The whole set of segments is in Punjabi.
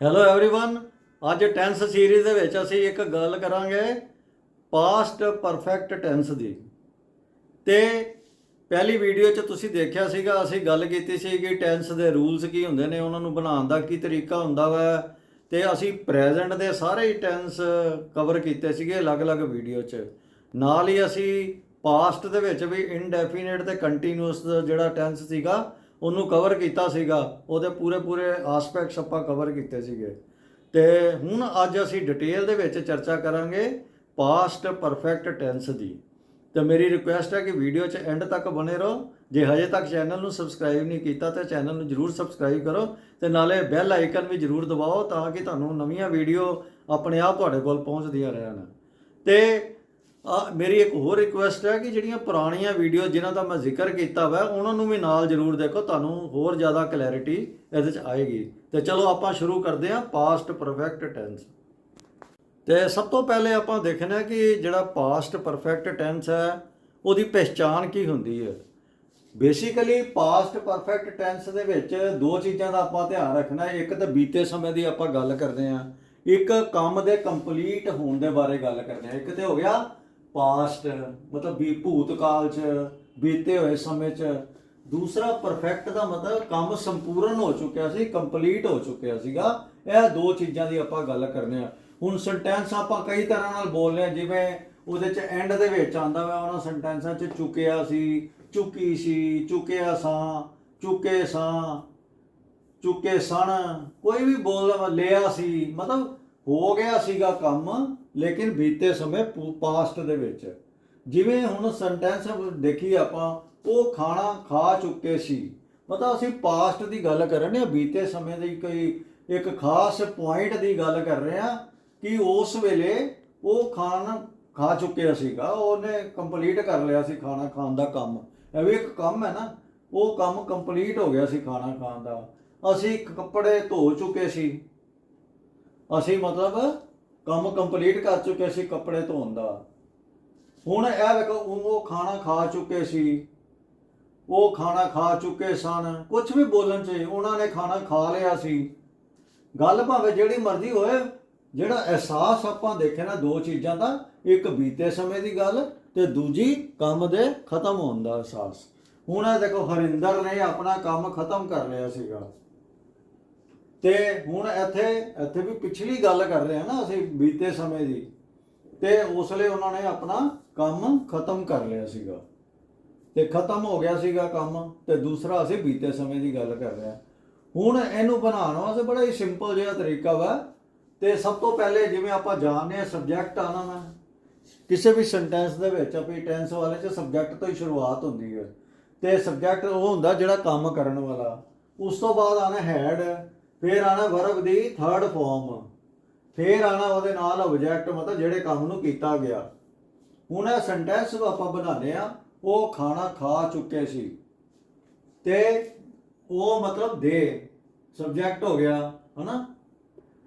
ਹੈਲੋ एवरीवन ਅੱਜ ਟੈਂਸ ਸੀਰੀਜ਼ ਦੇ ਵਿੱਚ ਅਸੀਂ ਇੱਕ ਗੱਲ ਕਰਾਂਗੇ ਪਾਸਟ ਪਰਫੈਕਟ ਟੈਂਸ ਦੀ ਤੇ ਪਹਿਲੀ ਵੀਡੀਓ 'ਚ ਤੁਸੀਂ ਦੇਖਿਆ ਸੀਗਾ ਅਸੀਂ ਗੱਲ ਕੀਤੀ ਸੀ ਕਿ ਟੈਂਸ ਦੇ ਰੂਲਸ ਕੀ ਹੁੰਦੇ ਨੇ ਉਹਨਾਂ ਨੂੰ ਬਣਾਉਣ ਦਾ ਕੀ ਤਰੀਕਾ ਹੁੰਦਾ ਵਾ ਤੇ ਅਸੀਂ ਪ੍ਰੈਜ਼ੈਂਟ ਦੇ ਸਾਰੇ ਹੀ ਟੈਂਸ ਕਵਰ ਕੀਤੇ ਸੀਗੇ ਅਲੱਗ-ਅਲੱਗ ਵੀਡੀਓ 'ਚ ਨਾਲ ਹੀ ਅਸੀਂ ਪਾਸਟ ਦੇ ਵਿੱਚ ਵੀ ਇਨਡੈਫੀਨਿਟ ਤੇ ਕੰਟੀਨਿਊਸ ਜਿਹੜਾ ਟੈਂਸ ਸੀਗਾ ਉਹਨੂੰ ਕਵਰ ਕੀਤਾ ਸੀਗਾ, ਉਹਦੇ ਪੂਰੇ ਪੂਰੇ ਆਸਪੈਕਟਸ ਆਪਾਂ ਕਵਰ ਕੀਤੇ ਸੀਗੇ। ਤੇ ਹੁਣ ਅੱਜ ਅਸੀਂ ਡਿਟੇਲ ਦੇ ਵਿੱਚ ਚਰਚਾ ਕਰਾਂਗੇ ਪਾਸਟ ਪਰਫੈਕਟ ਟੈਂਸ ਦੀ। ਤੇ ਮੇਰੀ ਰਿਕੁਐਸਟ ਹੈ ਕਿ ਵੀਡੀਓ 'ਚ ਐਂਡ ਤੱਕ ਬਣੇ ਰਹੋ। ਜੇ ਹਜੇ ਤੱਕ ਚੈਨਲ ਨੂੰ ਸਬਸਕ੍ਰਾਈਬ ਨਹੀਂ ਕੀਤਾ ਤਾਂ ਚੈਨਲ ਨੂੰ ਜਰੂਰ ਸਬਸਕ੍ਰਾਈਬ ਕਰੋ ਤੇ ਨਾਲੇ ਬੈਲ ਆਈਕਨ ਵੀ ਜਰੂਰ ਦਬਾਓ ਤਾਂ ਕਿ ਤੁਹਾਨੂੰ ਨਵੀਆਂ ਵੀਡੀਓ ਆਪਣੇ ਆਪ ਤੁਹਾਡੇ ਕੋਲ ਪਹੁੰਚਦੀਆਂ ਰਹਿਣ। ਤੇ ਮੇਰੀ ਇੱਕ ਹੋਰ ਰਿਕੁਐਸਟ ਹੈ ਕਿ ਜਿਹੜੀਆਂ ਪੁਰਾਣੀਆਂ ਵੀਡੀਓ ਜਿਨ੍ਹਾਂ ਦਾ ਮੈਂ ਜ਼ਿਕਰ ਕੀਤਾ ਵਾ, ਉਹਨਾਂ ਨੂੰ ਵੀ ਨਾਲ ਜਰੂਰ ਦੇਖੋ, ਤੁਹਾਨੂੰ ਹੋਰ ਜ਼ਿਆਦਾ ਕਲੈਰਿਟੀ ਇਹਦੇ 'ਚ ਆਏਗੀ। ਤੇ ਚਲੋ ਆਪਾਂ ਸ਼ੁਰੂ ਕਰਦੇ ਹਾਂ ਪਾਸਟ ਪਰਫੈਕਟ ਟੈਂਸ ਤੇ ਸਭ ਤੋਂ ਪਹਿਲੇ ਆਪਾਂ ਦੇਖਣਾ ਕਿ ਜਿਹੜਾ ਪਾਸਟ ਪਰਫੈਕਟ ਟੈਂਸ ਹੈ, ਉਹਦੀ ਪਹਿਚਾਣ ਕੀ ਹੁੰਦੀ ਹੈ? ਬੇਸਿਕਲੀ ਪਾਸਟ ਪਰਫੈਕਟ ਟੈਂਸ ਦੇ ਵਿੱਚ ਦੋ ਚੀਜ਼ਾਂ ਦਾ ਆਪਾਂ ਧਿਆਨ ਰੱਖਣਾ ਇੱਕ ਤਾਂ ਬੀਤੇ ਸਮੇਂ ਦੀ ਆਪਾਂ ਗੱਲ ਕਰਦੇ ਹਾਂ। ਇੱਕ ਕੰਮ ਦੇ ਕੰਪਲੀਟ ਹੋਣ ਦੇ ਬਾਰੇ ਗੱਲ ਕਰਦੇ ਹਾਂ। ਇੱਕ ਤੇ ਹੋ ਗਿਆ ਪਾਸਟ, ਮਤਲਬ ਵੀ ਭੂਤਕਾਲ 'ਚ, ਬੀਤੇ ਹੋਏ ਸਮੇਂ 'ਚ, ਦੂਸਰਾ ਪਰਫੈਕਟ ਦਾ ਮਤਲਬ ਕੰਮ ਸੰਪੂਰਨ ਹੋ ਚੁੱਕਿਆ ਸੀ ਕੰਪਲੀਟ ਹੋ ਚੁੱਕਿਆ ਸੀਗਾ। ਇਹ ਦੋ ਚੀਜ਼ਾਂ ਦੀ ਆਪਾਂ ਗੱਲ ਕਰਨੇ ਆ। ਹੁਣ ਸੈਂਟੈਂਸ ਆਪਾਂ ਕਈ ਤਰ੍ਹਾਂ ਨਾਲ ਬੋਲਦੇ ਆ, ਜਿਵੇਂ ਉਹਦੇ 'ਚ ਐਂਡ ਦੇ ਵਿੱਚ ਆਂਦਾ ਵਾ, ਉਹਨਾਂ ਸੈਂਟੈਂਸਾਂ 'ਚ ਚੁੱਕਿਆ ਸੀ, ਚੁੱਕੀ ਸੀ, ਚੁੱਕਿਆ ਸਾਂ, ਚੁੱਕੇ ਸਾਂ, ਚੁੱਕੇ ਸਣ, ਕੋਈ ਵੀ ਬੋਲਦਾ ਲਿਆ ਸੀ, ਮਤਲਬ ਹੋ ਗਿਆ ਸੀਗਾ ਕੰਮ। ਲੇਕਿਨ ਬੀਤੇ ਸਮੇਂ ਪਾਸਟ ਦੇ ਵਿੱਚ। ਜਿਵੇਂ ਹੁਣ ਸੈਂਟੈਂਸ ਦੇਖੀ ਆਪਾਂ, ਉਹ ਖਾਣਾ ਖਾ ਚੁੱਕੇ ਸੀ। ਮਤਲਬ ਅਸੀਂ ਪਾਸਟ ਦੀ ਗੱਲ ਕਰ ਰਹੇ ਹਾਂ, ਬੀਤੇ ਸਮੇਂ ਦੀ ਕੋਈ ਇੱਕ ਖਾਸ ਪੁਆਇੰਟ ਦੀ ਗੱਲ ਕਰ ਰਹੇ ਹਾਂ ਕਿ ਉਸ ਵੇਲੇ ਉਹ ਖਾਣਾ ਖਾ ਚੁੱਕਿਆ ਸੀਗਾ, ਉਹਨੇ ਕੰਪਲੀਟ ਕਰ ਲਿਆ ਸੀ ਖਾਣਾ ਖਾਣ ਦਾ ਕੰਮ। ਇਹ ਵੀ ਇੱਕ ਕੰਮ ਹੈ ਨਾ, ਉਹ ਕੰਮ ਕੰਪਲੀਟ ਹੋ ਗਿਆ ਸੀ ਖਾਣਾ ਖਾਣ ਦਾ। ਅਸੀਂ ਕੱਪੜੇ ਧੋ ਚੁੱਕੇ ਸੀ। ਅਸੀਂ ਮਤਲਬ ਕੰਮ ਕੰਪਲੀਟ ਕਰ ਚੁੱਕੇ ਸੀ ਕੱਪੜੇ ਧੋਣ ਦਾ। ਹੁਣ ਇਹ ਵੇਖੋ ਉਹ ਖਾਣਾ ਖਾ ਚੁੱਕੇ ਸੀ। ਉਹ ਖਾਣਾ ਖਾ ਚੁੱਕੇ ਸਨ। ਕੁਝ ਵੀ ਬੋਲਣ ਚ ਉਹਨਾਂ ਨੇ ਖਾਣਾ ਖਾ ਲਿਆ ਸੀ। ਗੱਲ ਭਾਵੇਂ ਜਿਹੜੀ ਮਰਜ਼ੀ ਹੋਏ, ਜਿਹੜਾ ਅਹਿਸਾਸ ਆਪਾਂ ਦੇਖੇ ਨਾ ਦੋ ਚੀਜ਼ਾਂ ਦਾ, ਇੱਕ ਬੀਤੇ ਸਮੇਂ ਦੀ ਗੱਲ ਤੇ ਦੂਜੀ ਕੰਮ ਦੇ ਖਤਮ ਹੋਣ ਦਾ ਅਹਿਸਾਸ। ਹੁਣ ਇਹ ਦੇਖੋ, ਹਰਿੰਦਰ ਨੇ ਆਪਣਾ ਕੰਮ ਖਤਮ ਕਰ ਲਿਆ ਸੀਗਾ। ਤੇ ਹੁਣ ਇੱਥੇ ਇੱਥੇ ਵੀ ਪਿਛਲੀ ਗੱਲ ਕਰ ਰਹੇ ਹਾਂ ਨਾ ਅਸੀਂ ਬੀਤੇ ਸਮੇਂ ਦੀ। ਤੇ ਉਸ ਲਈ ਉਹਨਾਂ ਨੇ ਆਪਣਾ ਕੰਮ ਖਤਮ ਕਰ ਲਿਆ ਸੀਗਾ। ਤੇ ਖਤਮ ਹੋ ਗਿਆ ਸੀਗਾ ਕੰਮ ਤੇ ਦੂਸਰਾ ਅਸੀਂ ਬੀਤੇ ਸਮੇਂ ਦੀ ਗੱਲ ਕਰ ਰਹੇ ਹਾਂ। ਹੁਣ ਇਹਨੂੰ ਬਣਾਉਣ ਵਾਸਤੇ ਬੜਾ ਹੀ ਸਿੰਪਲ ਜਿਹਾ ਤਰੀਕਾ ਵਾ। ਤੇ ਸਭ ਤੋਂ ਪਹਿਲੇ ਜਿਵੇਂ ਆਪਾਂ ਜਾਣਦੇ ਹਾਂ ਸਬਜੈਕਟ ਆਣਾ ਵਾ ਕਿਸੇ ਵੀ ਸੈਂਟੈਂਸ ਦੇ ਵਿੱਚ ਆਪਣੀ ਟੈਂਸ ਵਾਲੇ ਚ ਸਬਜੈਕਟ ਤੋਂ ਹੀ ਸ਼ੁਰੂਆਤ ਹੁੰਦੀ ਹੈ। ਤੇ ਸਬਜੈਕਟ ਉਹ ਹੁੰਦਾ ਜਿਹੜਾ ਕੰਮ ਕਰਨ ਵਾਲਾ। ਉਸ ਤੋਂ ਬਾਅਦ ਆਣਾ ਹੈਡ ਫਿਰ ਆਣਾ ਵਰਬ ਦੀ ਥਰਡ ਫਾਰਮ ਫਿਰ ਆਣਾ ਉਹਦੇ ਨਾਲ ਆਬਜੈਕਟ ਮਤਲਬ ਜਿਹੜੇ ਕੰਮ ਨੂੰ ਕੀਤਾ ਗਿਆ। ਹੁਣ ਇਹ ਸੈਂਟੈਂਸ ਆਪਾਂ ਬਣਾਉਂਦੇ ਆ ਉਹ ਖਾਣਾ ਖਾ ਚੁੱਕੇ ਸੀ। ਤੇ ਉਹ ਮਤਲਬ ਦੇ ਸਬਜੈਕਟ ਹੋ ਗਿਆ, ਹਨਾ?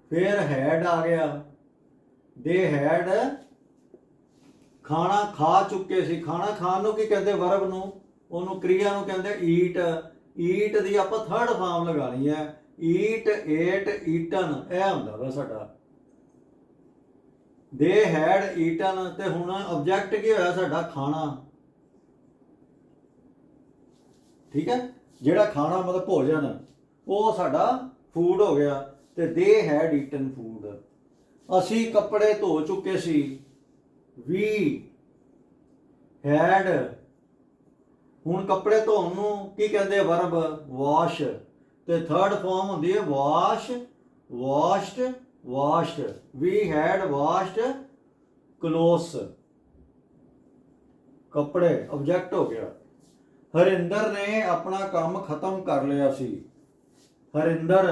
ਫਿਰ ਹੈਡ ਆ ਗਿਆ। ਦੇ ਹੈਡ ਖਾਣਾ ਖਾ ਚੁੱਕੇ ਸੀ। ਖਾਣਾ ਖਾਣ ਨੂੰ ਕੀ ਕਹਿੰਦੇ ਵਰਬ ਨੂੰ? ਉਹਨੂੰ ਕ੍ਰਿਆ ਨੂੰ ਕਹਿੰਦੇ ਈਟ ਈਟ ਦੀ ਆਪਾਂ ਥਰਡ ਫਾਰਮ ਲਗਾਣੀ ਹੈ। ਈਟ, ਏਟ, ਈਟਨ, ਇਹ ਹੁੰਦਾ ਵਾ ਸਾਡਾ। ਦੇ, ਹੈਡ, ਈਟਨ ਤੇ ਹੁਣ ਆਬਜੈਕਟ ਕੀ ਹੋਇਆ ਸਾਡਾ? ਖਾਣਾ। ਠੀਕ ਹੈ? ਜਿਹੜਾ ਖਾਣਾ ਮਤਲਬ ਭੋਜਨ, ਉਹ ਸਾਡਾ ਫੂਡ ਹੋ ਗਿਆ ਤੇ ਦੇ, ਹੈਡ, ਈਟਨ ਫੂਡ ਅਸੀਂ ਕੱਪੜੇ ਧੋ ਚੁੱਕੇ ਸੀ। ਵੀ, ਹੈਡ। ਹੁਣ ਕੱਪੜੇ ਧੋਣ ਨੂੰ ਕੀ ਕਹਿੰਦੇ ਵਰਬ ਵਾਸ਼। ਤੇ ਥਰਡ ਫਾਰਮ ਹੁੰਦੀ ਹੈ wash washed washed we had washed clothes ਕੱਪੜੇ ਆਬਜੈਕਟ ਹੋ ਗਿਆ। ਹਰਿੰਦਰ ਨੇ ਆਪਣਾ ਕੰਮ ਖਤਮ ਕਰ ਲਿਆ ਸੀ। ਹਰਿੰਦਰ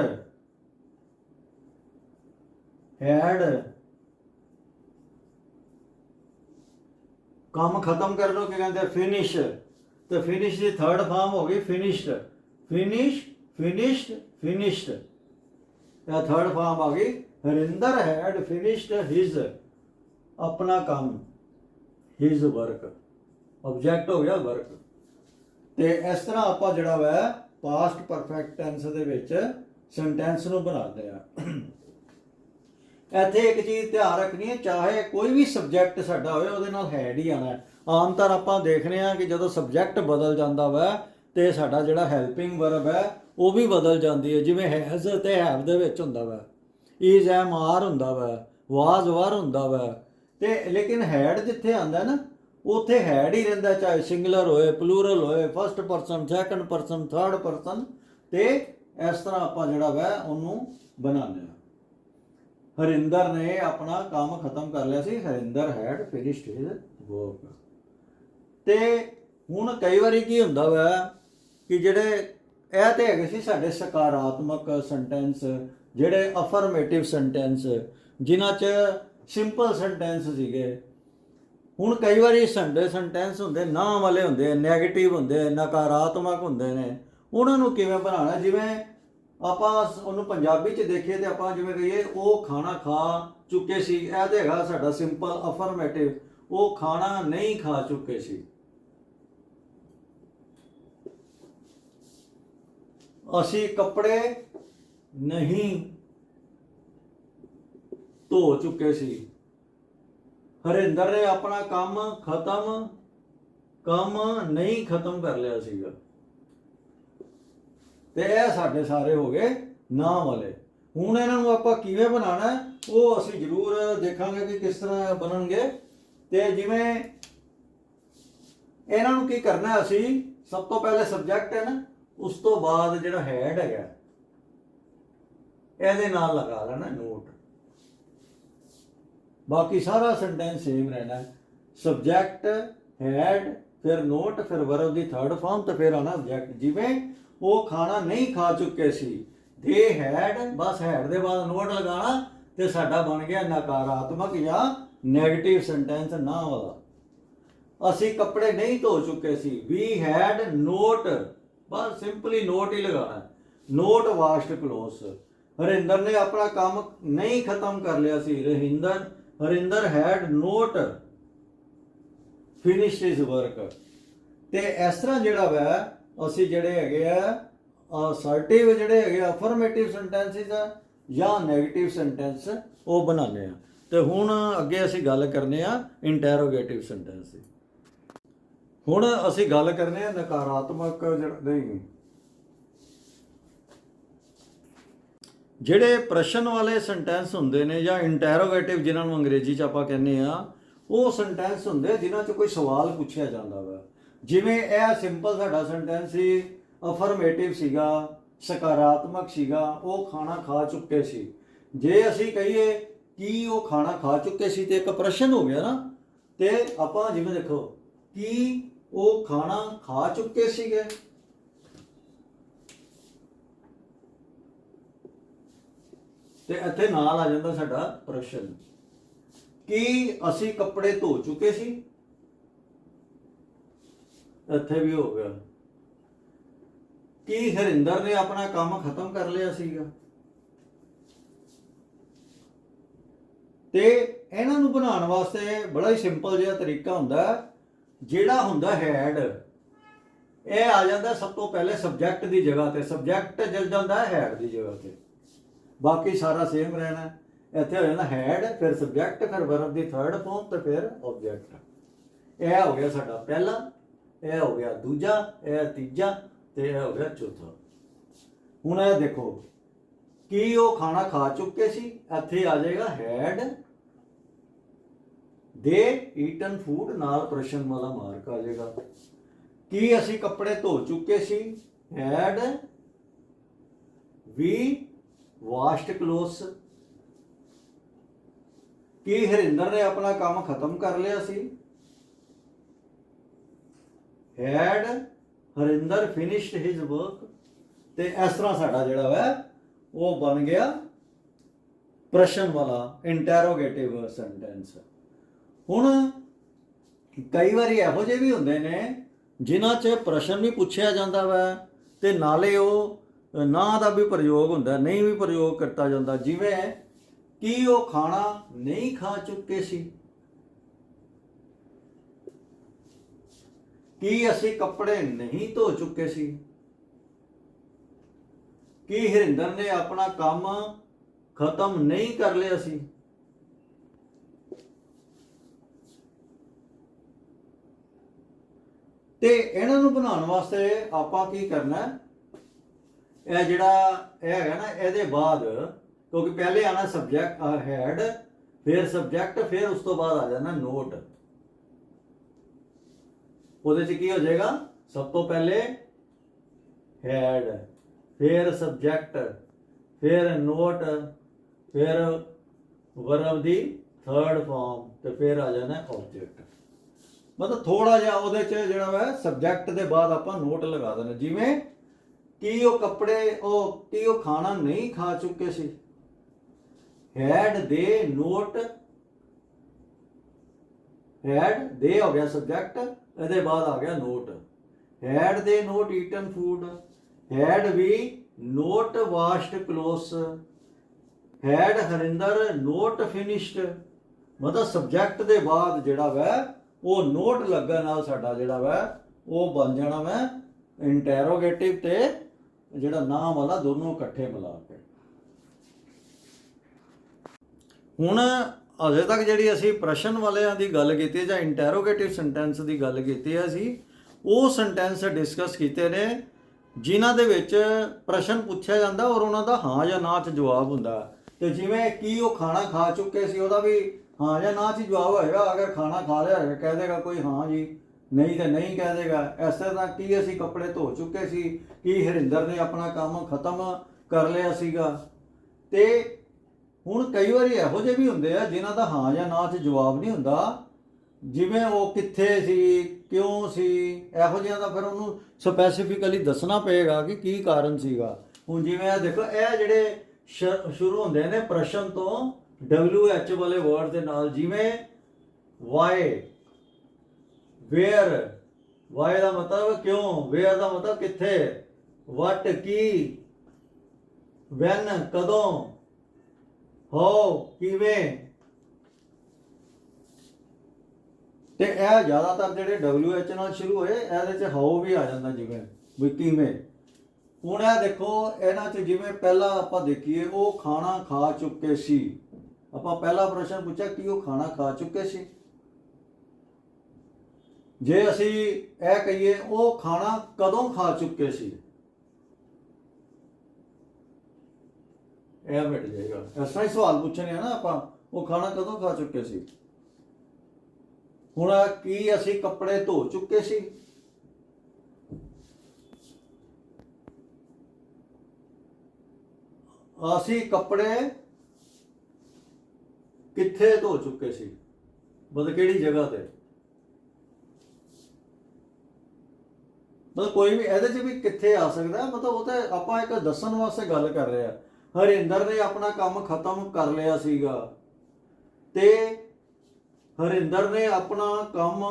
ਹੈਡ ਕੰਮ ਖਤਮ ਕਰ ਲੋ ਕੀ ਕਹਿੰਦੇ ਫਿਨਿਸ਼ ਤੇ ਫਿਨਿਸ਼ ਦੀ ਥਰਡ ਫਾਰਮ ਹੋ ਗਈ ਫਿਨਿਸ਼ਡ ਫਿਨਿਸ਼ ਫਿਨਿਸ਼ਡ ਫਿਨਿਸ਼ਡ ਇਹ ਥਰਡ ਫਾਰਮ ਆ ਗਈ। ਹਰਿੰਦਰ ਹੈਡ ਫਿਨਿਸ਼ਡ ਹਿਸ ਆਪਣਾ ਕੰਮ ਹਿਜ਼ ਵਰਕ ਆਬਜੈਕਟ ਹੋ ਗਿਆ ਵਰਕ ਤੇ ਇਸ ਤਰ੍ਹਾਂ ਆਪਾਂ ਜਿਹੜਾ ਵਾ ਪਾਸਟ ਪਰਫੈਕਟ ਟੈਂਸ ਦੇ ਵਿੱਚ ਸੈਂਟੈਂਸ ਨੂੰ ਬਣਾਉਂਦੇ ਆ। ਇੱਥੇ ਇੱਕ ਚੀਜ਼ ਧਿਆਨ ਰੱਖਣੀ ਹੈ, ਚਾਹੇ ਕੋਈ ਵੀ ਸਬਜੈਕਟ ਸਾਡਾ ਹੋਵੇ, ਉਹਦੇ ਨਾਲ ਹੈਡ ਹੀ ਆਣਾ ਆਮ ਤੌਰ ਆਪਾਂ ਦੇਖਨੇ ਆ ਕਿ ਜਦੋਂ ਸਬਜੈਕਟ ਬਦਲ ਜਾਂਦਾ ਵਾ, ਤੇ ਸਾਡਾ ਜਿਹੜਾ ਹੈਲਪਿੰਗ ਵਰਬ ਹੈ ਉਹ ਵੀ ਬਦਲ ਜਾਂਦੀ ਹੈ, ਜਿਵੇਂ ਹੈਜ਼ ਤੇ ਹੈਵ ਦੇ ਵਿੱਚ ਹੁੰਦਾ ਵਾ। ਇਜ਼ ਐਮ, ਆਰ ਹੁੰਦਾ ਵਾ, ਵਾਜ਼, ਵਾਰ ਹੁੰਦਾ ਵਾ। ਤੇ ਲੇਕਿਨ ਹੈਡ ਜਿੱਥੇ ਆਂਦਾ ਨਾ, ਉੱਥੇ ਹੈਡ ਹੀ ਰਹਿੰਦਾ, ਚਾਹੇ ਸਿੰਗੂਲਰ ਹੋਏ, ਪਲੂਰਲ ਹੋਏ first person, second person, third person. ਤੇ ਇਸ ਤਰ੍ਹਾਂ ਆਪਾਂ ਜਿਹੜਾ ਵਾ, ਉਹਨੂੰ ਬਣਾਉਂਦੇ ਹਾਂ ਹਰਿੰਦਰ ਨੇ ਆਪਣਾ ਕੰਮ ਖਤਮ ਕਰ ਲਿਆ ਸੀ, Harinder had finished his work ਤੇ ਹੁਣ ਕਈ ਵਾਰੀ ਕੀ ਹੁੰਦਾ ਵਾ, ਕਿ ਜਿਹੜੇ ਇਹ ਤੇ ਹੈਗੇ ਸੀ ਸਾਡੇ ਸਕਾਰਾਤਮਕ ਸੈਂਟੈਂਸ ਜਿਹੜੇ ਅਫਰਮੇਟਿਵ ਸੈਂਟੈਂਸ ਜਿਨ੍ਹਾਂ 'ਚ ਸਿੰਪਲ ਸੈਂਟੈਂਸ ਸੀਗੇ। ਹੁਣ ਕਈ ਵਾਰੀ ਸੰਡੇ ਸੈਂਟੈਂਸ ਹੁੰਦੇ ਨਾ ਵਾਲੇ ਹੁੰਦੇ 네ਗੇਟਿਵ ਹੁੰਦੇ, ਨਕਾਰਾਤਮਕ ਹੁੰਦੇ ਨੇ। ਉਹਨਾਂ ਨੂੰ ਕਿਵੇਂ ਬਣਾਉਣਾ? ਜਿਵੇਂ ਆਪਾਂ ਉਹਨੂੰ ਪੰਜਾਬੀ ਚ ਦੇਖੀਏ ਤੇ ਆਪਾਂ ਜਿਵੇਂ ਕਹੀਏ, ਉਹ ਖਾਣਾ ਖਾ ਚੁੱਕੇ ਸੀ। ਇਹ ਤੇ ਹੈਗਾ ਸਾਡਾ ਸਿੰਪਲ ਅਫਰਮੇਟਿਵ ਉਹ ਖਾਣਾ ਨਹੀਂ ਖਾ ਚੁੱਕੇ ਸੀ। ਅਸੀਂ ਕੱਪੜੇ ਨਹੀਂ ਧੋ ਚੁੱਕੇ ਸੀ। ਹਰਿੰਦਰ ਨੇ ਆਪਣਾ ਕੰਮ ਖਤਮ, ਕੰਮ ਨਹੀਂ ਖਤਮ ਕਰ ਲਿਆ ਸੀਗਾ। ਤੇ ਇਹ ਸਾਡੇ ਸਾਰੇ ਹੋ ਗਏ ਨਾ ਵਾਲੇ। ਹੁਣ ਇਹਨਾਂ ਨੂੰ ਆਪਾਂ ਕਿਵੇਂ ਬਣਾਉਣਾ ਉਹ ਅਸੀਂ ਜ਼ਰੂਰ ਦੇਖਾਂਗੇ ਕਿ ਕਿਸ ਤਰ੍ਹਾਂ ਬਣਨਗੇ। ਤੇ ਜਿਵੇਂ ਇਹਨਾਂ ਨੂੰ ਕੀ ਕਰਨਾ ਅਸੀਂ, ਸਭ ਤੋਂ ਪਹਿਲੇ ਸਬਜੈਕਟ ਹੈ ਨਾ ਉਸ ਤੋਂ ਬਾਅਦ ਜਿਹੜਾ ਹੈਡ ਹੈਗਾ, ਇਹਦੇ ਨਾਲ ਲਗਾ ਲੈਣਾ ਨੋਟ ਬਾਕੀ ਸਾਰਾ ਸੈਂਟੈਂਸ ਸੇਮ ਰਹਿਣਾ। ਸਬਜੈਕਟ ਹੈਡ ਫਿਰ ਨੋਟ ਫਿਰ ਵਰਬ ਦੀ ਥਰਡ ਫਾਰਮ ਤੇ ਫਿਰ ਆਣਾ ਆਬਜੈਕਟ ਜਿਵੇਂ ਉਹ ਖਾਣਾ ਨਹੀਂ ਖਾ ਚੁੱਕੇ ਸੀ ਦੇ ਹੈਡ ਬਸ ਹੈਡ ਦੇ ਬਾਅਦ ਨੋਟ ਲਗਾਣਾ ਤੇ ਸਾਡਾ ਬਣ ਗਿਆ ਨਕਾਰਾਤਮਕ ਜਾਂ 네ਗੇਟਿਵ ਸੈਂਟੈਂਸ ਨਾ ਵਾਲਾ। ਅਸੀਂ ਕੱਪੜੇ ਨਹੀਂ ਧੋ ਚੁੱਕੇ ਸੀ ਵੀ ਹੈਡ ਨੋਟ ਬਸ ਸਿੰਪਲੀ ਨੋਟ ਹੀ ਲਗਾਣਾ ਨੋਟ ਵਾਸਟ ਕਲੋਸ। ਹਰਿੰਦਰ ਨੇ ਆਪਣਾ ਕੰਮ ਨਹੀਂ ਖਤਮ ਕਰ ਲਿਆ ਸੀ। ਰਹਿੰਦਰ Harinder had not finished his work ਤੇ ਇਸ ਤਰ੍ਹਾਂ ਜਿਹੜਾ ਵਾ, ਅਸੀਂ ਜਿਹੜੇ ਹੈਗੇ ਆ ਅਸਰਟਿਵ ਜਿਹੜੇ ਹੈਗੇ ਅਫਰਮੇਟਿਵ ਸੈਂਟੈਂਸਿਸ ਆ, ਜਾਂ 네ਗੇਟਿਵ ਸੈਂਟੈਂਸ ਉਹ ਬਣਾਉਂਦੇ ਆ। ਤੇ ਹੁਣ ਅੱਗੇ ਅਸੀਂ ਗੱਲ ਕਰਨੇ ਆ ਇੰਟਰੋਗੇਟਿਵ ਸੈਂਟੈਂਸ ਹੁਣ ਅਸੀਂ ਗੱਲ ਕਰਨੇ ਆ ਨਕਾਰਾਤਮਕ ਜਿਹੜਾ, ਨਹੀਂ। ਜਿਹੜੇ ਪ੍ਰਸ਼ਨ ਵਾਲੇ ਸੈਂਟੈਂਸ ਹੁੰਦੇ ਨੇ ਜਾਂ ਇੰਟਰੋਗੇਟਿਵ ਜਿਨ੍ਹਾਂ ਨੂੰ ਅੰਗਰੇਜ਼ੀ ਚ ਆਪਾਂ ਕਹਿੰਦੇ ਆ, ਉਹ ਸੈਂਟੈਂਸ ਹੁੰਦੇ ਜਿਨ੍ਹਾਂ ਚ ਕੋਈ ਸਵਾਲ ਪੁੱਛਿਆ ਜਾਂਦਾ ਵਾ। ਜਿਵੇਂ ਇਹ ਸਿੰਪਲ ਸਾਡਾ ਸੈਂਟੈਂਸ ਸੀ ਅਫਰਮੇਟਿਵ ਸੀਗਾ, ਸਕਾਰਾਤਮਕ ਸੀਗਾ, ਉਹ ਖਾਣਾ ਖਾ ਚੁੱਕੇ ਸੀ। ਜੇ ਅਸੀਂ ਕਹੀਏ ਕਿ ਉਹ ਖਾਣਾ ਖਾ ਚੁੱਕੇ ਸੀ ਤੇ ਇੱਕ ਪ੍ਰਸ਼ਨ ਹੋ ਗਿਆ ਨਾ, ਤੇ ਆਪਾਂ ਜਿਵੇਂ ਦੇਖੋ, ਕੀ ਉਹ ਖਾਣਾ ਖਾ ਚੁੱਕੇ ਸੀਗੇ। ਤੇ ਇੱਥੇ ਨਾਲ ਆ ਜਾਂਦਾ ਸਾਡਾ ਪ੍ਰਸ਼ਨ। ਕੀ ਅਸੀਂ ਕੱਪੜੇ ਧੋ ਚੁੱਕੇ ਸੀ? ਇੱਥੇ ਵੀ ਹੋ ਗਿਆ। ਕੀ ਹਰਿੰਦਰ ਨੇ ਆਪਣਾ ਕੰਮ ਖਤਮ ਕਰ ਲਿਆ ਸੀਗਾ? ਤੇ ਇਹਨਾਂ ਨੂੰ ਬਣਾਉਣ ਵਾਸਤੇ ਬੜਾ ਹੀ ਸਿੰਪਲ ਜਿਹਾ ਤਰੀਕਾ ਹੁੰਦਾ ਹੈ। ਜਿਹੜਾ ਹੁੰਦਾ ਹੈਡ, ਇਹ ਆ ਜਾਂਦਾ ਸਭ ਤੋਂ ਪਹਿਲੇ ਸਬਜੈਕਟ ਦੀ ਜਗ੍ਹਾ ਤੇ। ਸਬਜੈਕਟ ਜਲ ਜਾਂਦਾ ਹੈਡ ਦੀ ਜਗ੍ਹਾ ਤੇ। ਬਾਕੀ ਸਾਰਾ ਸੇਮ ਰਹਿਣਾ। ਇੱਥੇ ਹੋ ਜਾਂਦਾ ਹੈਡ, ਫਿਰ ਸਬਜੈਕਟ ਫਿਰ ਵਰਬ ਦੀ ਥਰਡ ਫਾਰਮ ਤੇ ਫਿਰ ਆਬਜੈਕਟ ਇਹ ਹੋ ਗਿਆ ਸਾਡਾ ਪਹਿਲਾ, ਇਹ ਹੋ ਗਿਆ ਦੂਜਾ, ਇਹ ਤੀਜਾ ਤੇ ਇਹ ਹੋ ਗਿਆ ਚੌਥਾ। ਹੁਣ ਇਹ ਦੇਖੋ, ਕੀ ਉਹ ਖਾਣਾ ਖਾ ਚੁੱਕੇ ਸੀ? ਇੱਥੇ ਆ ਜਾਏਗਾ ਹੈਡ ਦੇ ਈਟਨ ਫੂਡ ਨਾਲ ਪ੍ਰਸ਼ਨ ਵਾਲਾ ਮਾਰਕ ਆ ਜਾਏਗਾ। ਕੀ ਅਸੀਂ ਕੱਪੜੇ ਧੋ ਚੁੱਕੇ ਸੀ? ਹੈਡ ਵੀ ਵਾਸ਼ਡ ਕਲੋਥਸ ਕੀ ਹਰਿੰਦਰ ਨੇ ਆਪਣਾ ਕੰਮ ਖਤਮ ਕਰ ਲਿਆ ਸੀ? Had Harinder finished his work ਤੇ ਇਸ ਤਰ੍ਹਾਂ ਸਾਡਾ ਜਿਹੜਾ ਵਾ, ਉਹ ਬਣ ਗਿਆ ਪ੍ਰਸ਼ਨ ਵਾਲਾ ਇੰਟਰੋਗੇਟਿਵ ਸੈਂਟੈਂਸ ਹੁਣ ਕਈ ਵਾਰੀ ਇਹੋ ਜਿਹੇ ਵੀ ਹੁੰਦੇ ਨੇ ਜਿਨ੍ਹਾਂ 'ਚ ਪ੍ਰਸ਼ਨ ਵੀ ਪੁੱਛਿਆ ਜਾਂਦਾ ਵਾ ਤੇ ਨਾਲੇ ਉਹ ਨਾ ਦਾ ਵੀ ਪ੍ਰਯੋਗ ਹੁੰਦਾ, ਨਹੀਂ ਵੀ ਪ੍ਰਯੋਗ ਕੀਤਾ ਜਾਂਦਾ। ਜਿਵੇਂ ਕੀ ਉਹ ਖਾਣਾ ਨਹੀਂ ਖਾ ਚੁੱਕੇ ਸੀ। ਕੀ ਅਸੀਂ ਕੱਪੜੇ ਨਹੀਂ ਧੋ ਚੁੱਕੇ ਸੀ? ਕੀ ਹਰਿੰਦਰ ਨੇ ਆਪਣਾ ਕੰਮ ਖਤਮ ਨਹੀਂ ਕਰ ਲਿਆ ਸੀ? ਤੇ ਇਹਨਾਂ ਨੂੰ ਬਣਾਉਣ ਵਾਸਤੇ ਆਪਾਂ ਕੀ ਕਰਨਾ? ਇਹ ਜਿਹੜਾ ਇਹ ਹੈਗਾ ਨਾ, ਇਹਦੇ ਬਾਅਦ, ਕਿਉਂਕਿ ਪਹਿਲੇ ਆਣਾ ਸਬਜੈਕਟ ਹੈਡ ਫਿਰ ਸਬਜੈਕਟ ਫਿਰ ਉਸ ਤੋਂ ਬਾਅਦ ਆ ਜਾਣਾ ਨੋਟ ਉਹਦੇ ਚ ਕੀ ਹੋ ਜਾਏਗਾ? ਸਭ ਤੋਂ ਪਹਿਲੇ ਹੈਡ ਫਿਰ ਸਬਜੈਕਟ ਫਿਰ ਨੋਟ ਫਿਰ ਵਰਬ ਦੀ ਥਰਡ ਫਾਰਮ ਤੇ ਫਿਰ ਆ ਜਾਣਾ ਆਬਜੈਕਟ ਮਤਲਬ ਥੋੜਾ ਜਿਹਾ ਉਹਦੇ ਚ ਜਿਹੜਾ ਵਾ ਸਬਜੈਕਟ ਦੇ ਬਾਅਦ ਆਪਾਂ ਨੋਟ ਲਗਾ ਦੇਣਾ ਜਿਵੇਂ ਕੀ ਉਹ ਕੱਪੜੇ, ਉਹ ਕੀ ਉਹ ਖਾਣਾ ਨਹੀਂ ਖਾ ਚੁੱਕੇ ਸੀ। ਹੈਡ ਦੇ ਨੋਟ ਹੈਡ ਦੇ ਹੋ ਗਿਆ ਸਬਜੈਕਟ ਇਹਦੇ ਬਾਅਦ ਆ ਗਿਆ ਨੋਟ ਹੈਡ ਦੇ not eaten food had we not washed clothes had Harinder not finished ਮਤਲਬ ਸਬਜੈਕਟ ਦੇ ਬਾਅਦ ਜਿਹੜਾ ਵੈ ਉਹ ਨੋਟ ਲੱਗਣ ਨਾਲ ਸਾਡਾ ਜਿਹੜਾ ਵੈ, ਉਹ ਬਣ ਜਾਣਾ ਵਾ ਇੰਟਰੋਗੇਟਿਵ ਤੇ ਜਿਹੜਾ ਨਾਮ ਵਾਲਾ ਦੋਨੋਂ ਇਕੱਠੇ ਮਿਲਾ ਕੇ। ਹੁਣ ਅਜੇ ਤੱਕ ਜਿਹੜੀ ਅਸੀਂ ਪ੍ਰਸ਼ਨ ਵਾਲਿਆਂ ਦੀ ਗੱਲ ਕੀਤੀ ਜਾਂ ਇੰਟਰੋਗੇਟਿਵ ਸੈਂਟੈਂਸ ਦੀ ਗੱਲ ਕੀਤੀ ਹੈ ਅਸੀਂ, ਉਹ ਸੈਂਟੈਂਸ ਡਿਸਕਸ ਕੀਤੇ ਨੇ, ਜਿਨ੍ਹਾਂ ਦੇ ਵਿੱਚ ਪ੍ਰਸ਼ਨ ਪੁੱਛਿਆ ਜਾਂਦਾ ਔਰ ਉਹਨਾਂ ਦਾ ਹਾਂ ਜਾਂ ਨਾ ਚ ਜਵਾਬ ਹੁੰਦਾ। ਤੇ ਜਿਵੇਂ ਕੀ ਉਹ ਖਾਣਾ ਖਾ ਚੁੱਕੇ ਸੀ, ਉਹਦਾ ਵੀ ਹਾਂ, ਜਾਂ ਨਾ ਚ ਜਵਾਬ ਹੋਏਗਾ, ਅਗਰ ਖਾਣਾ ਖਾ ਲਿਆ ਹੋਏਗਾ, ਕਹਿ ਦੇਗਾ ਕੋਈ, ਹਾਂ ਜੀ, ਨਹੀਂ ਤੇ ਨਹੀਂ, ਕਹਿ ਦੇਗਾ। ਇਸ ਤਰ੍ਹਾਂ ਕੀ ਅਸੀਂ ਕੱਪੜੇ ਧੋ ਚੁੱਕੇ ਸੀ, ਕੀ ਹਰਿੰਦਰ ਨੇ ਆਪਣਾ ਕੰਮ ਖਤਮ ਕਰ ਲਿਆ ਸੀਗਾ। ਤੇ ਹੁਣ ਕਈ ਵਾਰੀ ਇਹੋ ਜਿਹੇ ਵੀ ਹੁੰਦੇ ਆ, ਜਿਨ੍ਹਾਂ ਦਾ ਹਾਂ ਜਾਂ ਨਾ 'ਚ ਜਵਾਬ ਨਹੀਂ ਹੁੰਦਾ। ਜਿਵੇਂ ਉਹ ਕਿੱਥੇ ਸੀ, ਕਿਉਂ ਸੀ, ਇਹੋ ਜਿਹਾ ਦਾ ਫਿਰ ਉਹਨੂੰ ਸਪੈਸੀਫਿਕਲੀ ਦੱਸਣਾ ਪਏਗਾ ਕਿ ਕੀ ਕਾਰਨ ਸੀਗਾ। ਹੁਣ ਜਿਵੇਂ ਇਹ ਦੇਖੋ, ਇਹ ਜਿਹੜੇ ਸ਼- ਸ਼ੁਰੂ ਹੁੰਦੇ ਨੇ ਪ੍ਰਸ਼ਨ ਤੋਂ WH ਵਾਲੇ ਵਰਡ ਦੇ ਨਾਲ ਜਿਵੇਂ why ਵੇਅਰ why ਦਾ ਮਤਲਬ ਕਿਉਂ? ਵੇਅਰ ਦਾ ਮਤਲਬ ਕਿੱਥੇ? What, Ki? ਵੈਨ ਕਦੋਂ? ਹੋ ਕਿਵੇਂ? ਤੇ ਇਹ ਜ਼ਿਆਦਾਤਰ ਜਿਹੜੇ WH ਨਾਲ ਸ਼ੁਰੂ ਹੋਏ, ਇਹਦੇ ਚ ਹਾਉ ਵੀ ਆ ਜਾਂਦਾ ਜਿਵੇਂ, ਵੀ ਕਿਵੇਂ। ਹੁਣ ਇਹ ਦੇਖੋ, ਇਹਨਾਂ ਚ ਜਿਵੇਂ ਪਹਿਲਾਂ ਆਪਾਂ ਦੇਖੀਏ, ਉਹ ਖਾਣਾ ਖਾ ਚੁੱਕੇ ਸੀ। ਆਪਾਂ ਪਹਿਲਾ ਪ੍ਰਸ਼ਨ ਪੁੱਛਿਆ ਕਿ ਉਹ ਖਾਣਾ ਖਾ ਚੁੱਕੇ ਸੀ। ਜੇ ਅਸੀਂ ਇਹ ਕਹੀਏ, ਉਹ ਖਾਣਾ ਕਦੋਂ ਖਾ ਚੁੱਕੇ ਸੀ? ਇਹ ਮਿਟ ਜਾਏਗਾ। ਇਸ ਤਰ੍ਹਾਂ ਹੀ ਸਵਾਲ ਪੁੱਛਣੇ ਆ ਨਾ ਆਪਾਂ, ਉਹ ਖਾਣਾ ਕਦੋਂ ਖਾ ਚੁੱਕੇ ਸੀ? ਹੁਣ ਕੀ ਅਸੀਂ ਕੱਪੜੇ ਧੋ ਚੁੱਕੇ ਸੀ? ਅਸੀਂ ਕੱਪੜੇ ਕਿੱਥੇ ਧੋ ਚੁੱਕੇ ਸੀ? ਮਤਲਬ ਕਿਹੜੀ ਜਗ੍ਹਾ ਤੇ? ਮਤਲਬ ਕੋਈ ਵੀ, ਇਹਦੇ 'ਚ ਵੀ ਕਿੱਥੇ ਆ ਸਕਦਾ? ਮਤਲਬ ਉਹ ਤਾਂ ਆਪਾਂ ਇੱਕ ਦੱਸਣ ਵਾਸਤੇ ਗੱਲ ਕਰ ਰਹੇ ਆ। ਹਰਿੰਦਰ ਨੇ ਆਪਣਾ ਕੰਮ ਖਤਮ ਕਰ ਲਿਆ ਸੀਗਾ। ਤੇ ਹਰਿੰਦਰ ਨੇ ਆਪਣਾ ਕੰਮ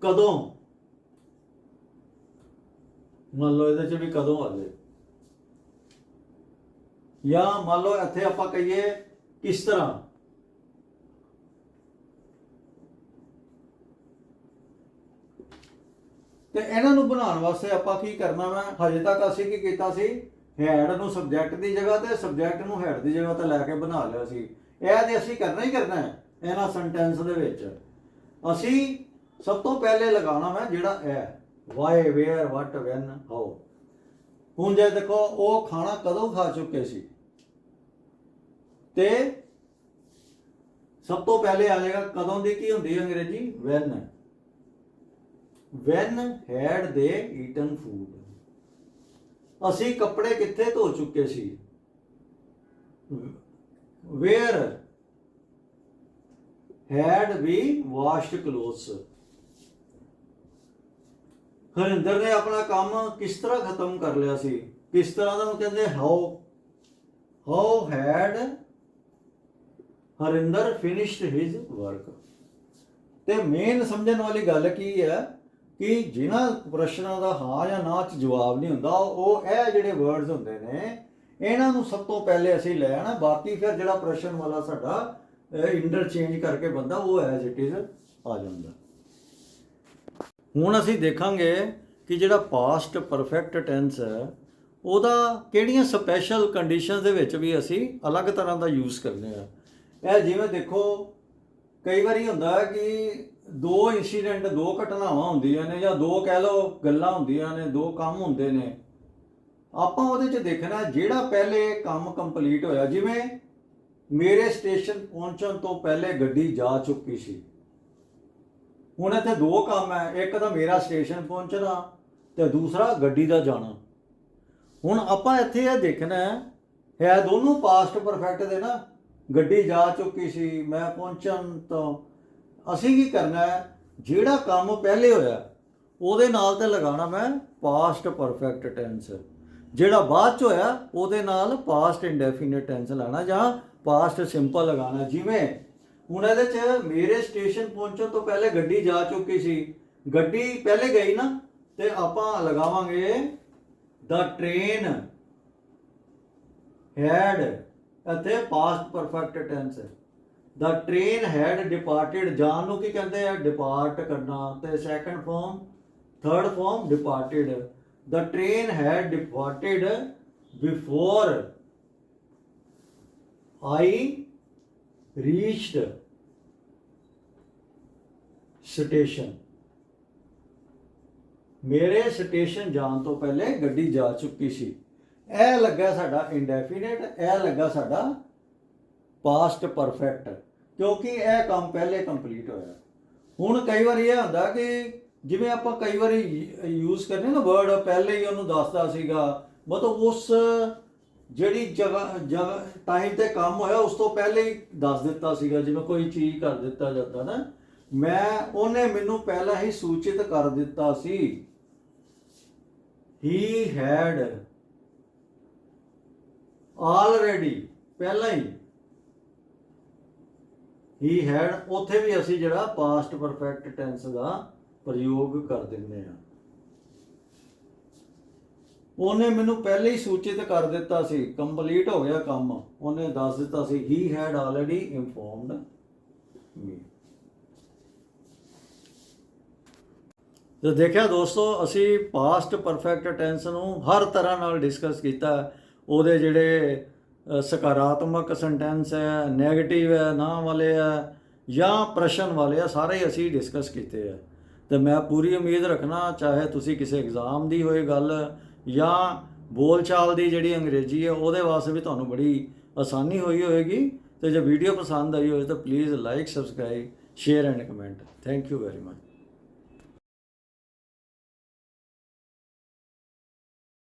ਕਦੋਂ? ਮੰਨ ਲਓ ਇਹਦੇ 'ਚ ਵੀ ਕਦੋਂ ਆ ਗਏ ਜਾਂ ਮੰਨ ਲਓ ਇੱਥੇ ਆਪਾਂ ਕਹੀਏ ਕਿਸ ਤਰ੍ਹਾਂ? ਤੇ ਇਹਨਾਂ ਨੂੰ ਬਣਾਉਣ ਵਾਸਤੇ ਆਪਾਂ ਕੀ ਕਰਨਾ ਵਾ? ਹਜੇ ਤੱਕ ਅਸੀਂ ਕੀ ਕੀਤਾ ਸੀ? ਹੈਡ ਨੂੰ ਸਬਜੈਕਟ ਦੀ ਜਗ੍ਹਾ ਤੇ ਸਬਜੈਕਟ ਨੂੰ ਹੈਡ ਦੀ ਜਗ੍ਹਾ ਤੇ ਲੈ ਕੇ ਬਣਾ ਲਿਆ ਸੀ। ਇਹ ਤੇ ਅਸੀਂ ਕਰਨਾ ਹੀ ਕਰਨਾ ਹੈ ਇਹਨਾਂ ਸੈਂਟੈਂਸ ਦੇ ਵਿੱਚ। ਅਸੀਂ ਸਭ ਤੋਂ ਪਹਿਲੇ ਲਗਾਉਣਾ ਹੈ ਜਿਹੜਾ ਹੈ why where what when how ਹੁਣ ਜੇ ਦੇਖੋ, ਉਹ ਖਾਣਾ ਕਦੋਂ ਖਾ ਚੁੱਕੇ ਸੀ? ਤੇ ਸਭ ਤੋਂ ਪਹਿਲੇ ਆ ਜਾਏਗਾ ਕਦੋਂ ਦੀ ਕੀ ਹੁੰਦੀ ਹੈ ਅੰਗਰੇਜ਼ੀ? When when had they eaten food ਅਸੀਂ ਕੱਪੜੇ ਕਿੱਥੇ ਧੋ ਚੁੱਕੇ ਸੀ? Where had we washed clothes Harinder ਨੇ ਆਪਣਾ ਕੰਮ ਕਿਸ ਤਰ੍ਹਾਂ ਖਤਮ ਕਰ ਲਿਆ ਸੀ? ਕਿਸ ਤਰ੍ਹਾਂ ਦਾ ਉਹ ਕਹਿੰਦੇ how how had Harinder finished his work ਤੇ ਮੇਨ ਸਮਝਣ ਵਾਲੀ ਗੱਲ ਕੀ ਹੈ? ਕਿ ਜਿਨ੍ਹਾਂ ਪ੍ਰਸ਼ਨਾਂ ਦਾ ਹਾਂ ਜਾਂ ਨਾ ਚ ਜਵਾਬ ਨਹੀਂ ਹੁੰਦਾ, ਉਹ ਇਹ ਜਿਹੜੇ ਵਰਡਸ ਹੁੰਦੇ ਨੇ, ਇਹਨਾਂ ਨੂੰ ਸਭ ਤੋਂ ਪਹਿਲੇ ਅਸੀਂ ਲੈ ਆਣਾ ਬਾਕੀ ਫਿਰ ਜਿਹੜਾ ਪ੍ਰਸ਼ਨ ਵਾਲਾ ਸਾਡਾ ਇੰਟਰਚੇਂਜ ਕਰਕੇ ਬੰਦਾ, ਉਹ ਐਜ਼ ਇਟ ਇਜ਼ ਆ ਜਾਂਦਾ। ਹੁਣ ਅਸੀਂ ਦੇਖਾਂਗੇ ਕਿ ਜਿਹੜਾ ਪਾਸਟ ਪਰਫੈਕਟ ਟੈਂਸ ਹੈ, ਉਹਦਾ ਕਿਹੜੀਆਂ ਸਪੈਸ਼ਲ ਕੰਡੀਸ਼ਨਸ ਦੇ ਵਿੱਚ ਵੀ ਅਸੀਂ ਅਲੱਗ ਤਰ੍ਹਾਂ ਦਾ ਯੂਜ਼ ਕਰਦੇ ਆ ਇਹ ਜਿਵੇਂ ਦੇਖੋ, ਕਈ ਵਾਰੀ ਹੁੰਦਾ ਕਿ ਦੋ ਇਨਸੀਡੈਂਟ ਦੋ ਘਟਨਾਵਾਂ ਹੁੰਦੀਆਂ ਨੇ ਜਾਂ ਦੋ ਕਹਿ ਲਓ ਗੱਲਾਂ ਹੁੰਦੀਆਂ ਨੇ, ਦੋ ਕੰਮ ਹੁੰਦੇ ਨੇ। ਆਪਾਂ ਉਹਦੇ 'ਚ ਦੇਖਣਾ ਜਿਹੜਾ ਪਹਿਲੇ ਕੰਮ ਕੰਪਲੀਟ ਹੋਇਆ, ਜਿਵੇਂ ਮੇਰੇ ਸਟੇਸ਼ਨ ਪਹੁੰਚਣ ਤੋਂ ਪਹਿਲੇ ਗੱਡੀ ਜਾ ਚੁੱਕੀ ਸੀ। ਹੁਣ ਇੱਥੇ ਦੋ ਕੰਮ ਹੈ, ਇੱਕ ਤਾਂ ਮੇਰਾ ਸਟੇਸ਼ਨ ਪਹੁੰਚਣਾ ਤੇ ਦੂਸਰਾ ਗੱਡੀ ਦਾ ਜਾਣਾ। ਹੁਣ ਆਪਾਂ ਇੱਥੇ ਇਹ ਦੇਖਣਾ ਹੈ ਹੈ ਦੋਨੋਂ ਪਾਸਟ ਪਰਫੈਕਟ ਦੇ ਨਾ, ਗੱਡੀ ਜਾ ਚੁੱਕੀ ਸੀ, ਮੈਂ ਪਹੁੰਚਣ ਤੋਂ ਅਸੀਂ ਕੀ ਕਰਨਾ ਹੈ? ਜਿਹੜਾ ਕੰਮ ਪਹਿਲੇ ਹੋਇਆ, ਉਹਦੇ ਨਾਲ ਤੇ ਲਗਾਉਣਾ ਮੈਂ ਪਾਸਟ ਪਰਫੈਕਟ ਟੈਂਸ ਜਿਹੜਾ ਬਾਅਦ ਚ ਹੋਇਆ, ਉਹਦੇ ਨਾਲ ਪਾਸਟ ਇੰਡੈਫੀਨਿਟ ਟੈਂਸ ਲਾਣਾ ਜਾਂ ਪਾਸਟ ਸਿੰਪਲ ਲਗਾਉਣਾ। ਜਿਵੇਂ ਹੁਣ ਇਹਦੇ ਚ ਮੇਰੇ ਸਟੇਸ਼ਨ ਪਹੁੰਚਣ ਤੋਂ ਪਹਿਲੇ ਗੱਡੀ ਜਾ ਚੁੱਕੀ ਸੀ। ਗੱਡੀ ਪਹਿਲੇ ਗਈ ਨਾ, ਤੇ ਆਪਾਂ ਲਗਾਵਾਂਗੇ ਦਾ ਟ੍ਰੇਨ ਹੈਡ ਅਤੇ past perfect tense the train had departed ਜਾਣ ਨੂੰ ਕੀ ਕਹਿੰਦੇ ਆ? ਡਿਪਾਰਟ ਕਰਨਾ। ਤੇ second form third form departed the train had departed before I reached station ਮੇਰੇ ਸਟੇਸ਼ਨ ਜਾਣ ਤੋਂ ਪਹਿਲੇ ਗੱਡੀ ਜਾ ਚੁੱਕੀ ਸੀ। ਇਹ ਲੱਗਾ ਸਾਡਾ ਇੰਡੈਫੀਨਿਟ ਇਹ ਲੱਗਾ ਸਾਡਾ ਪਾਸਟ ਪਰਫੈਕਟ ਕਿਉਂਕਿ ਇਹ ਕੰਮ ਪਹਿਲੇ ਕੰਪਲੀਟ ਹੋਇਆ। ਹੁਣ ਕਈ ਵਾਰੀ ਇਹ ਹੁੰਦਾ ਕਿ ਜਿਵੇਂ ਆਪਾਂ ਕਈ ਵਾਰੀ ਯੂਜ਼ ਕਰਨੇ ਨਾ ਵਰਡ ਪਹਿਲੇ ਹੀ ਉਹਨੂੰ ਦੱਸਦਾ ਸੀਗਾ। ਮਤਲਬ ਉਸ ਜਿਹੜੀ ਜਗ੍ਹਾ ਜਗ੍ਹਾ ਟਾਈਮ ਤੇ ਕੰਮ ਹੋਇਆ, ਉਸ ਤੋਂ ਪਹਿਲੇ ਹੀ ਦੱਸ ਦਿੱਤਾ ਸੀਗਾ, ਜਿਵੇਂ ਕੋਈ ਚੀਜ਼ ਕਰ ਦਿੱਤਾ ਜਾਂਦਾ ਨਾ। ਮੈਂ, ਉਹਨੇ ਮੈਨੂੰ ਪਹਿਲਾਂ ਹੀ ਸੂਚਿਤ ਕਰ ਦਿੱਤਾ ਸੀ। ਹੀ ਹੈਡ ਆਲਰੇਡੀ ਪਹਿਲਾਂ ਹੀ। ਹੀ ਹੈਡ ਉੱਥੇ ਵੀ ਅਸੀਂ ਜਿਹੜਾ ਪਾਸਟ ਪਰਫੈਕਟ ਟੈਂਸ ਦਾ ਪ੍ਰਯੋਗ ਕਰ ਦਿੰਦੇ ਆ ਉਹਨੇ ਮੈਨੂੰ ਪਹਿਲੇ ਹੀ ਸੂਚਿਤ ਕਰ ਦਿੱਤਾ ਸੀ ਕੰਪਲੀਟ ਹੋ ਗਿਆ ਕੰਮ। ਉਹਨੇ ਦੱਸ ਦਿੱਤਾ ਸੀ ਹੀ ਹੈਡ ਆਲਰੇਡੀ ਇਨਫੋਰਮਡ ਮੀ ਤੇ ਦੇਖਿਆ ਦੋਸਤੋ, ਅਸੀਂ ਪਾਸਟ ਪਰਫੈਕਟ ਟੈਂਸ ਨੂੰ ਹਰ ਤਰ੍ਹਾਂ ਨਾਲ ਡਿਸਕਸ ਕੀਤਾ। ਉਹਦੇ ਜਿਹੜੇ ਸਕਾਰਾਤਮਕ ਸੈਂਟੈਂਸ ਹੈ 네ਗੇਟਿਵ ਹੈ ਨਾ ਵਾਲੇ ਹੈ ਜਾਂ ਪ੍ਰਸ਼ਨ ਵਾਲੇ ਆ ਸਾਰੇ ਅਸੀਂ ਡਿਸਕਸ ਕੀਤੇ ਆ ਤੇ ਮੈਂ ਪੂਰੀ ਉਮੀਦ ਰੱਖਣਾ, ਚਾਹੇ ਤੁਸੀਂ ਕਿਸੇ ਐਗਜ਼ਾਮ ਦੀ ਹੋਏ ਗੱਲ ਜਾਂ ਬੋਲਚਾਲ ਦੀ ਜਿਹੜੀ ਅੰਗਰੇਜ਼ੀ ਹੈ, ਉਹਦੇ ਵਾਸਤੇ ਵੀ ਤੁਹਾਨੂੰ ਬੜੀ ਆਸਾਨੀ ਹੋਈ ਹੋਏਗੀ। ਤੇ ਜੇ ਵੀਡੀਓ ਪਸੰਦ ਆਈ ਹੋਵੇ ਤਾਂ please like subscribe share and comment thank you very much